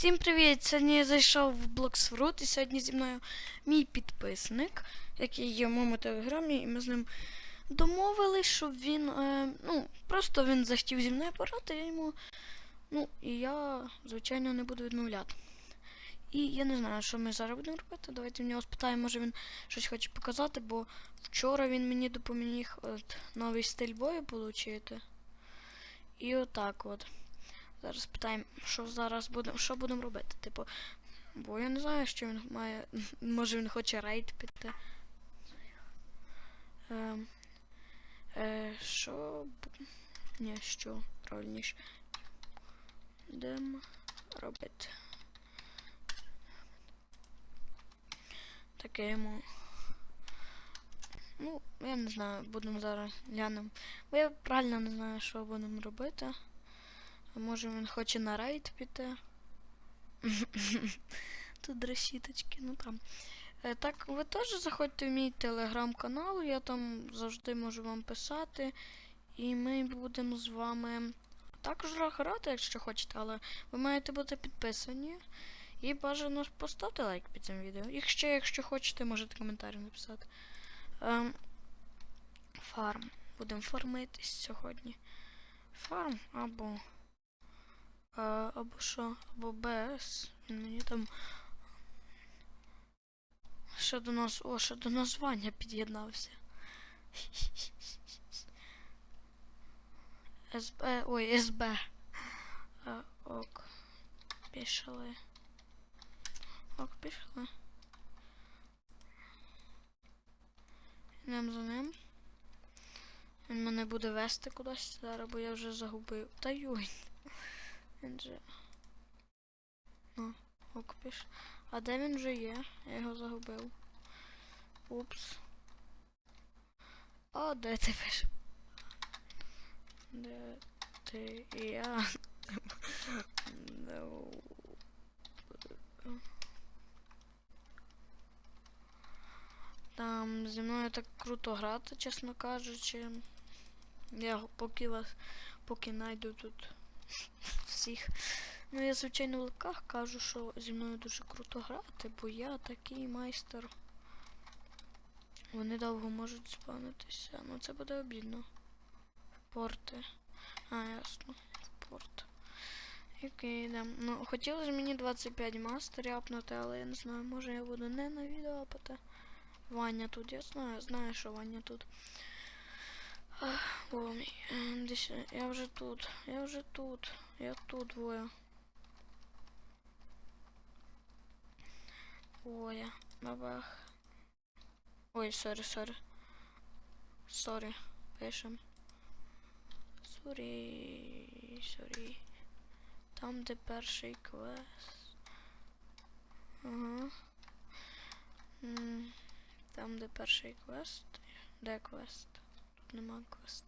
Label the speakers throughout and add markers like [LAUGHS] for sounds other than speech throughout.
Speaker 1: Всім привіт! Сьогодні я зайшов в Bloxfruit і сьогодні зі мною мій підписник, який є в моєму телеграмі, і ми з ним домовились, щоб він. Е, ну, просто він захотів зі мною порати, я йому. Ну, і я, звичайно, не буду відмовляти. І я не знаю, що ми зараз будемо робити. Давайте в нього спитаємо, може він щось хоче показати, бо вчора він мені допоміг от, новий стиль бою отримати. І отак от. Зараз питаємо, що зараз будемо, що будемо робити. Типу, бо я не знаю, що він має. [LAUGHS] Може він хоче рейд піти. Е, е, що. Ні, що правильніше. Йдемо робити. Таке йому. Ну, я не знаю, будемо зараз глянемо. Бо я правильно не знаю, що будемо робити. Може він хоче на рейд піти? [LAUGHS] Тут решіточки, ну там. Е, Так, ви теж заходьте в мій телеграм-канал, я там завжди можу вам писати. І ми будемо з вами також грати, якщо хочете, але ви маєте бути підписані. І бажано поставте лайк під цим відео. І ще, якщо хочете, можете коментарі написати. Ем, фарм. Будемо фармитись сьогодні. Фарм або. А, або що? Або БС. Мені там. Ще до нас. О, ще до нас Ваня під'єднався. СБ. Ой, СБ. А, ок. Пішли. Ок, пішли. Йдемо за ним. Він мене буде вести кудись зараз, бо я вже загубив. Та юй. Він же. Ну, ок, піш. А де він вже є? Я його загубив. Упс. А де ти пиш? Де ти я? Ну. Там зі мною так круто грати, чесно кажучи. Я поки вас поки найду тут всіх. Ну, я, звичайно, в лапках кажу, що зі мною дуже круто грати, бо я такий майстер. Вони довго можуть спавнитися. Ну це буде обідно. Порти. А, ясно. Порт. Окей, йдемо. Ну, хотілося мені 25 мастерів апнути, але я не знаю, може я буду не на відео апати. Ваня тут, я знаю, знаю, що Ваня тут. Ах, Бо ем, Десь я вже тут. Я вже тут. Я тут двоє. Оля. Бабах. Ой, сорі, сорі. Сорі. Пишем. Сорі. Сорі. Там, де перший квест. Ага. М, Там, де перший квест. Де квест? Тут нема квест.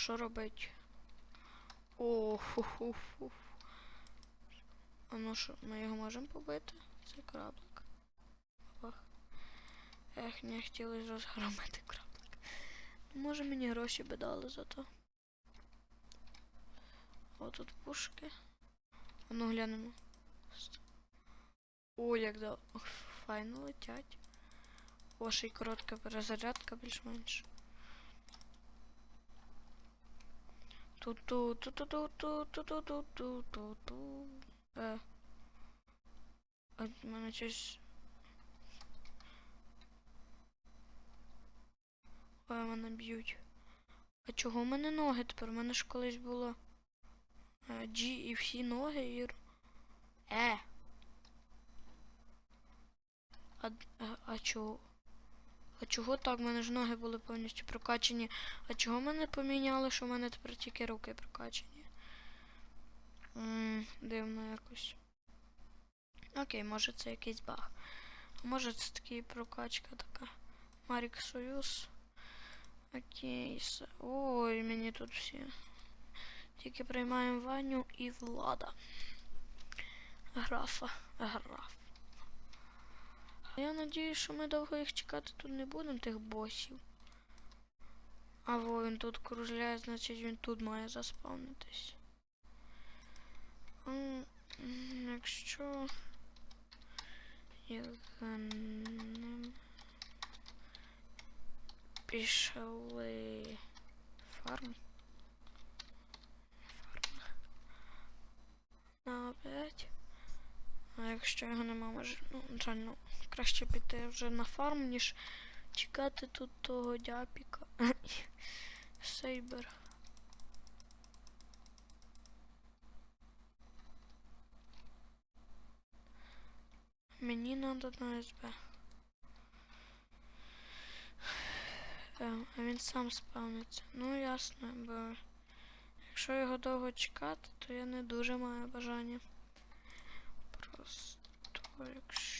Speaker 1: Що робить? О, ху ху А ну що, ми його можемо побити? Це краблик. Бабах. Ех, не хотілося розгромити краблик. Може мені гроші би дали за то. О, тут пушки. А ну глянемо. О, як да. Файно летять. О, й коротка перезарядка більш-менш. Ту-ту, ту-ту-ту, ту-ту-ту-ту-ту-ту. Е. А в мене щось. Ой, мене б'ють. А чого в мене ноги тепер? У мене ж колись було. е, G і всі ноги і. Е. А, а чого? А чого так? У мене ж ноги були повністю прокачені. А чого мене поміняли, що в мене тепер тільки руки прокачені? Ммм, дивно якось. Окей, може це якийсь баг. Може це таки прокачка така. Марік Союз. Окей, Ой, мені тут всі. Тільки приймаємо Ваню і Влада. Графа. Граф. Я надію, що ми довго їх чекати тут не будемо, тих босів. А во він тут кружляє, значить він тут має заспавнитись. М, Якщо Євген пішли фарм. Фарм. На 5. А якщо його нема, може, ну, реально, краще піти вже на фарм, ніж чекати тут того дяпіка. [LAUGHS] Сейбер. Мені надо на СБ. Е, А він сам спавниться. Ну ясно, бо якщо його довго чекати, то я не дуже маю бажання. Просто якщо.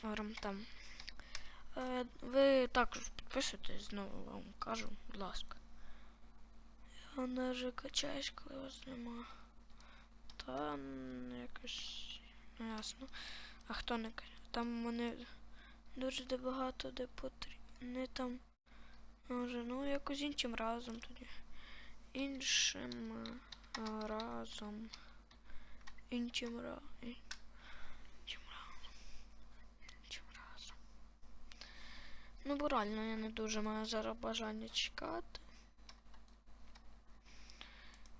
Speaker 1: Фарм там. Е, ви також підписуйтесь, знову вам кажу, будь ласка. Я не же качаюсь, коли вас нема. Та якось ну, ясно. А хто не качає? Там мене дуже де багато де потрібно. там. Може, ну якось іншим разом тоді. Іншим разом. Іншим разом. Ну, бо реально я не дуже маю зараз бажання чекати.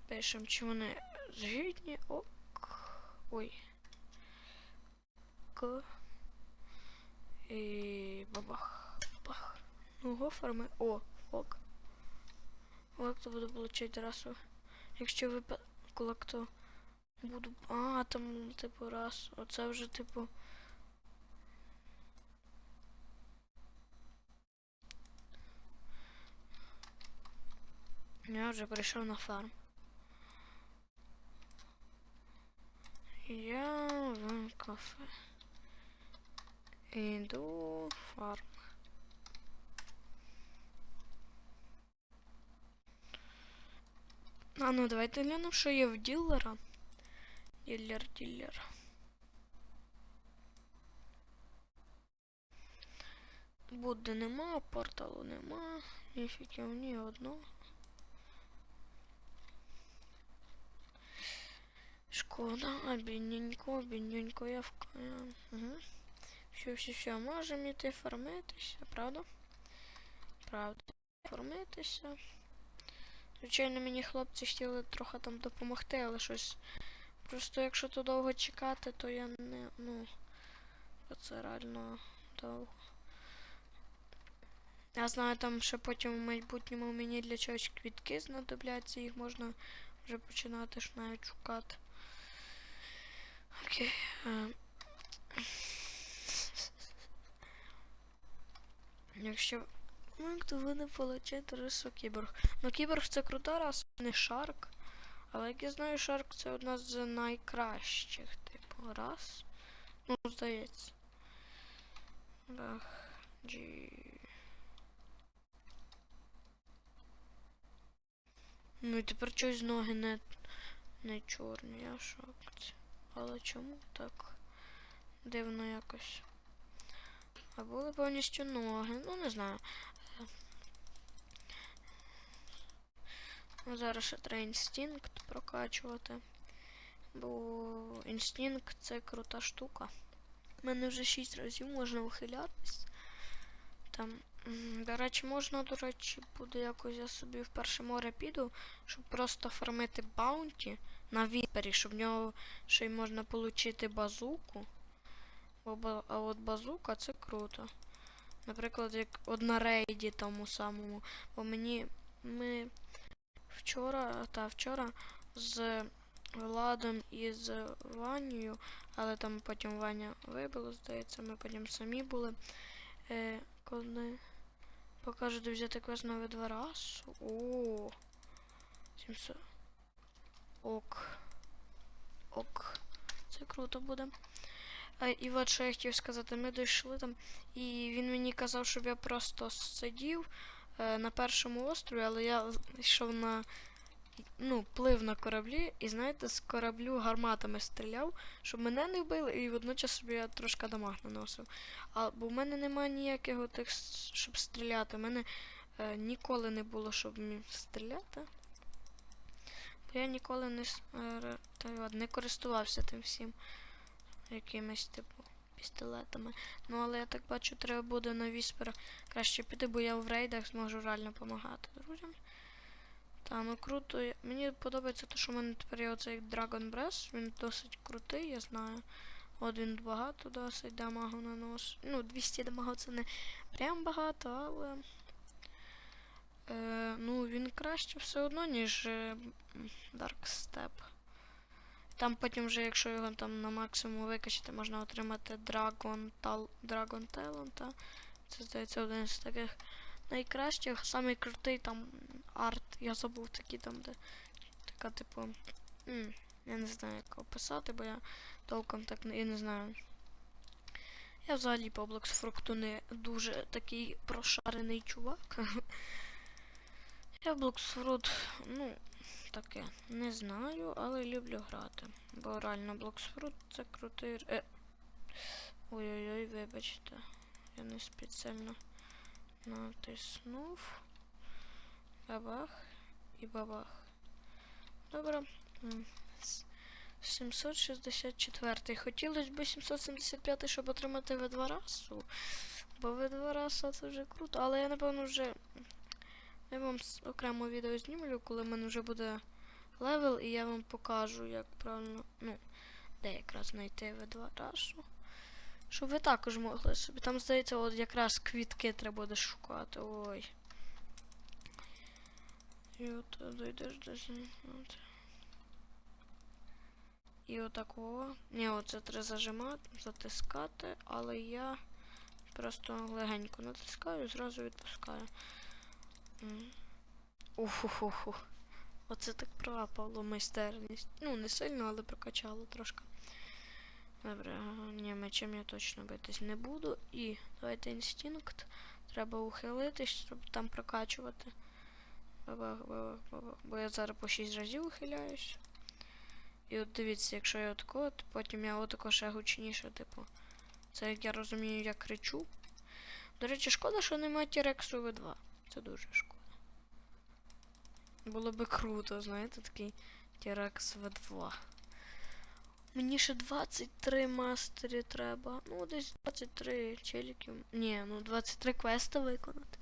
Speaker 1: Пишем, чи вони згідні. Ок. Ой. К. І бабах. Бах. Ну, гоферми. О, ок. Як то буду получати расу? Якщо випа... Кулак, то буду. А, там, типу, раз. Оце вже, типу. Я вже прийшов на фарм. Я в кафе. Іду в фарм. А ну давайте глянемо, що є в ділера. Ділер, ділер. Буде нема, порталу нема, ніфіків ні одного. Шкода, а бідненько, бідненько я в угу. Все, все, все, можемо йти фармитися, правда? Правда. Фармитися. Звичайно, мені хлопці хотіли трохи там допомогти, але щось. Просто якщо то довго чекати, то я не. ну. Це реально довго. Я знаю там, що потім в майбутньому мені для чогось квітки знадобляться, їх можна вже починати ж навіть шукати. Окей. е. Якщо. Ну, то ви не получаєте рису кіборг. Ну кіборг це крута раса, не шарк. Але як я знаю, шарк це одна з найкращих, типу, раз. Ну, здається. Бах. Джі. Ну і тепер чогось ноги не, не чорні, в шоці. Але чому так? Дивно якось. А були повністю ноги. Ну, не знаю. Ну, зараз ще треба інстинкт прокачувати. Бо інстинкт це крута штука. У мене вже 6 разів можна ухилятись. Там, до речі, можна, до речі, буде якось я собі в перше море піду, щоб просто фармити баунті на віпері, щоб в нього ще й можна отримати базуку. Бо А от базука це круто. Наприклад, як от на рейді тому самому. Бо мені ми вчора, та вчора з Владом і з Ванею, але там потім Ваня вибило, здається, ми потім самі були. Е, коли покажу, де взяти квест новий два раз. О, 700. Ок. Ок. Це круто буде. А, і от що я хотів сказати, ми дійшли там, і він мені казав, щоб я просто сидів е, на першому острові, але я йшов на ну, плив на кораблі і, знаєте, з кораблю гарматами стріляв, щоб мене не вбили, і водночас собі я трошки дамаг наносив. А, бо в мене немає ніяких отих, с- щоб стріляти. У мене е, ніколи не було, щоб стріляти. Бо я ніколи не, е, та не користувався тим всім якимись, типу, пістолетами. Ну, але я так бачу, треба буде на віспера краще піти, бо я в рейдах зможу реально допомагати друзям. Та, ну круто. Мені подобається те, що в мене тепер є оцей Dragon Breath. Він досить крутий, я знаю. От він багато досить дамагу наносить. Ну, 200 дамагу це не прям багато, але. Е, ну, він краще все одно, ніж е, Dark Step. Там потім вже, якщо його там на максимум викачати, можна отримати Dragon, Tal Dragon Talent. Це здається один з таких найкращих. Самий крутий там арт. Я забув такий там, де така, типу. м, я не знаю, як описати, бо я толком так не, і не знаю. Я взагалі по Блоксфрукту не дуже такий прошарений чувак. [LAUGHS] Я Блоксфрут, ну, таке, не знаю, але люблю грати. Бо реально Блоксфрут це крутий. Е. Ой-ой-ой, вибачте. Я не спеціально натиснув. Бабах і бабах. Добре. 764. Хотілося б 775, щоб отримати в два разу. Бо в два рази це вже круто. Але я напевно вже. Я вам окремо відео знімлю, коли в мене вже буде левел, і я вам покажу, як правильно. Ну, де якраз знайти в два разу. Щоб ви також могли собі. Там, здається, от якраз квітки треба буде шукати. Ой. І от дойдеш до от. І отакого. Ні, оце треба зажимати, затискати, але я просто легенько натискаю і зразу відпускаю. Уху-ху-ху. Оце так права майстерність. Ну, не сильно, але прокачало трошки. Добре, ні, мечем я точно битись не буду. І давайте інстинкт. Треба ухилитись, щоб там прокачувати. Бо я зараз по 6 разів ухиляюсь. І от дивіться, якщо я отако, то потім я отако ще гучніше, типу. Це як я розумію, я кричу. До речі, шкода, що немає T-Rex V2. Це дуже шкода. Було би круто, знаєте, такий T-Rex V2. Мені ще 23 мастері треба. Ну, десь 23 челіків. Ні, ну 23 квеста виконати.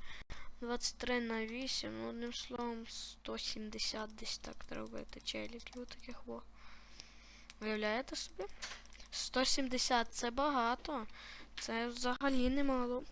Speaker 1: 23 на 8, ну одним словом 170 десь так треба бити челіків таких во. Уявляєте собі? 170 це багато. Це взагалі немало.